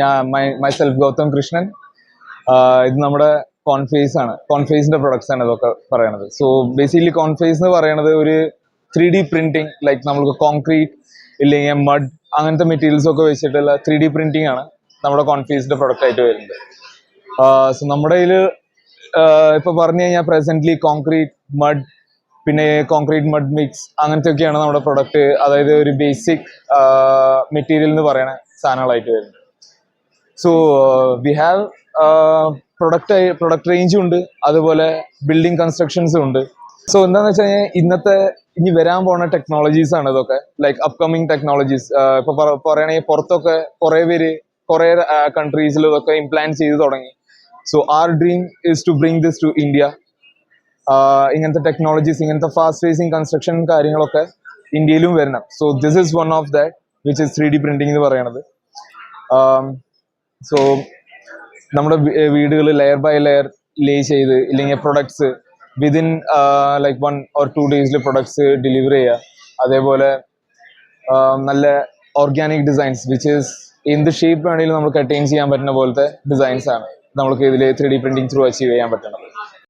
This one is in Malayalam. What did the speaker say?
ഞാൻ മൈ സെൽഫ് ഗൗതം കൃഷ്ണൻ. ഇത് നമ്മുടെ കോൺഫേസ് ആണ്. കോൺഫേസിന്റെ പ്രൊഡക്ട്സ് ആണ് ഇതൊക്കെ പറയണത്. സോ ബേസിക്കലി കോൺഫേസ് എന്ന് പറയണത് ഒരു ത്രീ ഡി പ്രിന്റിങ് ലൈക്ക് നമ്മൾക്ക് കോൺക്രീറ്റ് ഇല്ലെങ്കിൽ മഡ് അങ്ങനത്തെ മെറ്റീരിയൽസ് ഒക്കെ വെച്ചിട്ടുള്ള ത്രീ ഡി പ്രിന്റിംഗ് ആണ് നമ്മുടെ കോൺഫേസിന്റെ പ്രൊഡക്റ്റ് ആയിട്ട് വരുന്നത്. സോ നമ്മുടെ കയ്യിൽ ഇപ്പൊ പറഞ്ഞു കഴിഞ്ഞാൽ പ്രസന്റ്ലി കോൺക്രീറ്റ് മഡ് പിന്നെ കോൺക്രീറ്റ് മഡ് മിക്സ് അങ്ങനത്തെ ഒക്കെയാണ് നമ്മുടെ പ്രൊഡക്റ്റ് അതായത് ഒരു ബേസിക് മെറ്റീരിയൽ എന്ന് പറയുന്ന സാധനങ്ങളായിട്ട് വരുന്നത്. So we have product product റേഞ്ചും ഉണ്ട്. അതുപോലെ ബിൽഡിംഗ് കൺസ്ട്രക്ഷൻസും ഉണ്ട്. സോ എന്താന്ന് വെച്ച് കഴിഞ്ഞാൽ ഇന്നത്തെ ഇനി വരാൻ പോണ ടെക്നോളജീസ് ആണ് ഇതൊക്കെ. ലൈക്ക് അപ്കമിങ് ടെക്നോളജീസ് ഇപ്പൊ പറയണെങ്കിൽ പുറത്തൊക്കെ കുറെ പേര് കുറെ കൺട്രീസിൽ ഇതൊക്കെ ഇംപ്ലാന്റ് ചെയ്ത് തുടങ്ങി. So our dream is to bring this to India ഇങ്ങനത്തെ ടെക്നോളജീസ് ഇങ്ങനത്തെ ഫാസ്റ്റ് റേസിംഗ് കൺസ്ട്രക്ഷൻ കാര്യങ്ങളൊക്കെ ഇന്ത്യയിലും വരണം. So this is one of that which is three D printing എന്ന് പറയണത്. സോ നമ്മുടെ വീടുകൾ ലെയർ ബൈ ലെയർ ലേ ചെയ്ത് ഇല്ലെങ്കിൽ products within like one or two ഡേയ്സിൽ പ്രൊഡക്ട്സ് ഡെലിവർ ചെയ്യുക. അതേപോലെ നല്ല ഓർഗാനിക് ഡിസൈൻസ് വിച്ച് ഇസ് എന്ത് ഷേപ്പ് വേണമെങ്കിലും നമുക്ക് അറ്റൈൻ ചെയ്യാൻ പറ്റുന്ന പോലത്തെ ഡിസൈൻസ് ആണ്. നമുക്ക് ഇതിൽ three D printing through achieve ചെയ്യാൻ പറ്റുന്നത്